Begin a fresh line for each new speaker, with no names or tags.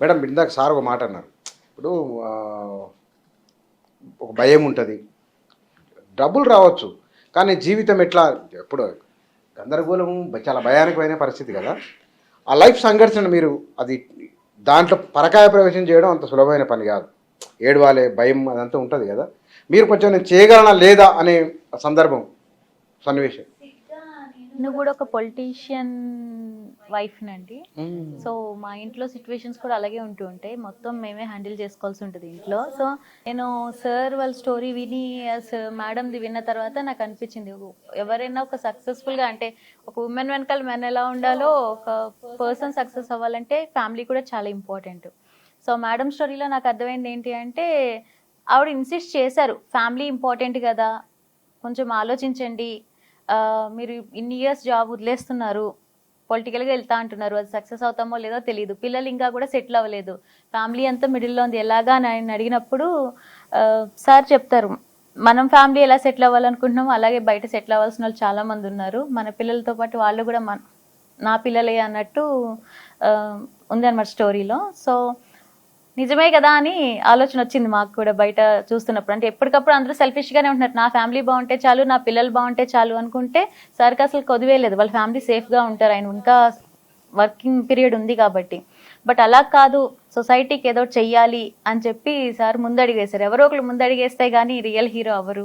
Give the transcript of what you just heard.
Madam ఇందాక sir ఒక మాట అన్నారు. ఇప్పుడు ఒక భయం ఉంటుంది. డబ్బులు రావచ్చు కానీ జీవితం ఎట్లా ఎప్పుడు గందరగోళం చాలా భయానకమైన పరిస్థితి కదా. ఆ లైఫ్ సంఘర్షణ మీరు అది దాంట్లో పరకాయ ప్రవేశం చేయడం అంత సులభమైన పని కాదు. ఏడవాలే భయం అదంతా ఉంటుంది కదా. మీరు కొంచెం నేను చేయగలనా లేదా అనే సందర్భం సన్నివేశం.
నువ్వు కూడా ఒక పొలిటీషియన్ వైఫ్ నండి సో మా ఇంట్లో సిచ్యువేషన్స్ కూడా అలాగే ఉంటూ ఉంటాయి. మొత్తం మేమే హ్యాండిల్ చేసుకోవాల్సి ఉంటుంది ఇంట్లో. సో నేను సార్ వాళ్ళ స్టోరీ విని మేడంది విన్న తర్వాత నాకు అనిపించింది ఎవరైనా ఒక సక్సెస్ఫుల్గా అంటే ఒక ఉమెన్ వెనకాల మెన్ ఎలా ఉండాలో ఒక పర్సన్ సక్సెస్ అవ్వాలంటే ఫ్యామిలీ కూడా చాలా ఇంపార్టెంట్. సో మేడం స్టోరీలో నాకు అర్థమైంది ఏంటి అంటే ఆవిడ ఇన్సిస్ట్ చేశారు ఫ్యామిలీ ఇంపార్టెంట్ కదా కొంచెం ఆలోచించండి. మీరు ఇన్ని ఇయర్స్ జాబ్ వదిలేస్తున్నారు. పొలిటికల్గా వెళ్తా అంటున్నారు. అది సక్సెస్ అవుతామో లేదో తెలియదు పిల్లలు ఇంకా కూడా సెటిల్ అవ్వలేదు. ఫ్యామిలీ అంతా మిడిల్లో ఉంది. ఎలాగా అని ఆయన అడిగినప్పుడు సార్ చెప్తారు. మనం ఫ్యామిలీ ఎలా సెటిల్ అవ్వాలనుకుంటున్నామో అలాగే బయట సెటిల్ అవ్వాల్సిన వాళ్ళు చాలా మంది ఉన్నారు. మన పిల్లలతో పాటు వాళ్ళు కూడా మన నా పిల్లలే అన్నట్టు ఉంది అనమాట స్టోరీలో సో నిజమే కదా అని ఆలోచన వచ్చింది మాకు కూడా బయట చూస్తున్నప్పుడు. అంటే ఎప్పటికప్పుడు అందరూ సెల్ఫిష్ గానే ఉంటున్నారు. నా ఫ్యామిలీ బాగుంటే చాలు నా పిల్లలు బాగుంటే చాలు అనుకుంటే సార్కి అసలు కొదివేయలేదు. వాళ్ళ ఫ్యామిలీ సేఫ్గా ఉంటారు. ఆయన ఇంకా వర్కింగ్ పీరియడ్ ఉంది కాబట్టి. బట్ అలా కాదు. సొసైటీకి ఏదో చెయ్యాలి అని చెప్పి సార్ ముందడిగేశారు. ఎవరో ఒకరు ముందడిగేస్తే గానీ రియల్ హీరో అవ్వరు